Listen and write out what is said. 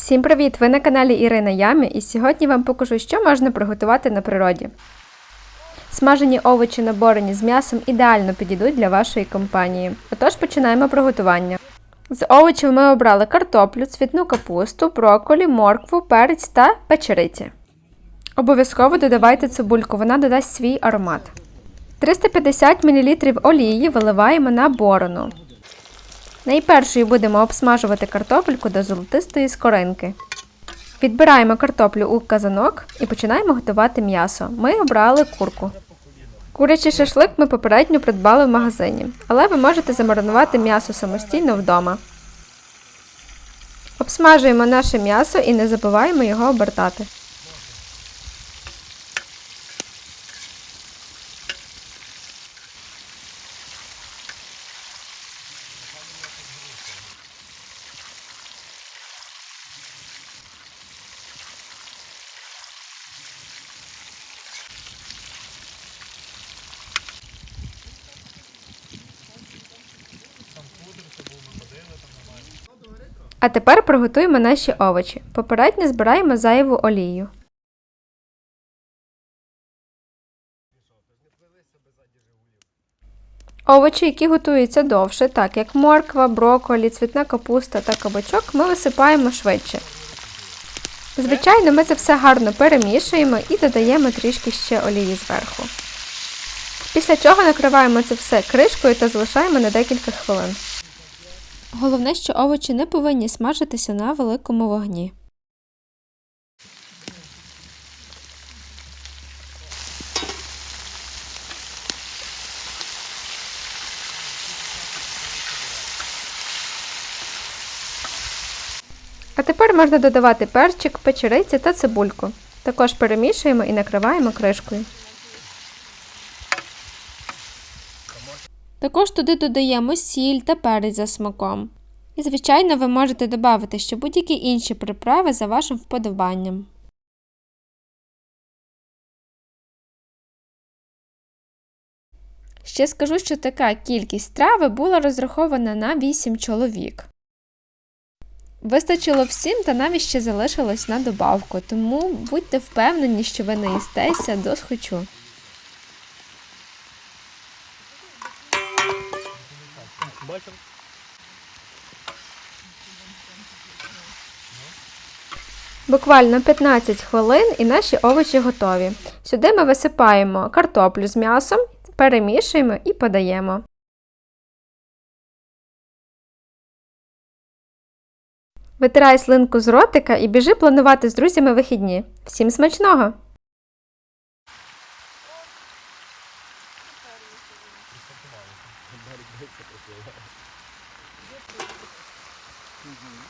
Всім привіт! Ви на каналі Ірина Ямі і сьогодні вам покажу, що можна приготувати на природі. Смажені овочі наборені з м'ясом ідеально підійдуть для вашої компанії. Отож починаємо приготування. З овочів ми обрали картоплю, цвітну капусту, брокколі, моркву, перець та печериці. Обов'язково додавайте цибульку, вона додасть свій аромат. 350 мл олії виливаємо на борону. Найпершою будемо обсмажувати картопельку до золотистої скоринки. Відбираємо картоплю у казанок і починаємо готувати м'ясо. Ми обрали курку. Курячий шашлик ми попередньо придбали в магазині, але ви можете замаринувати м'ясо самостійно вдома. Обсмажуємо наше м'ясо і не забуваємо його обертати. А тепер приготуємо наші овочі. Попередньо збираємо зайву олію. Овочі, які готуються довше, так як морква, брокколі, цвітна капуста та кабачок, ми висипаємо швидше. Звичайно, ми це все гарно перемішуємо і додаємо трішки ще олії зверху. Після чого накриваємо це все кришкою та залишаємо на декілька хвилин. Головне, що овочі не повинні смажитися на великому вогні. А тепер можна додавати перчик, печериці та цибульку. Також перемішуємо і накриваємо кришкою. Також туди додаємо сіль та перець за смаком. І, звичайно, ви можете додати ще будь-які інші приправи за вашим вподобанням. Ще скажу, що така кількість страви була розрахована на 8 чоловік. Вистачило всім та навіть ще залишилось на добавку, тому будьте впевнені, що ви не їстеся до схочу. Бачив? Буквально 15 хвилин і наші овочі готові. Сюди ми висипаємо картоплю з м'ясом, перемішуємо і подаємо. Витирай слинку з ротика і біжи планувати з друзями вихідні. Всім смачного! อือหือ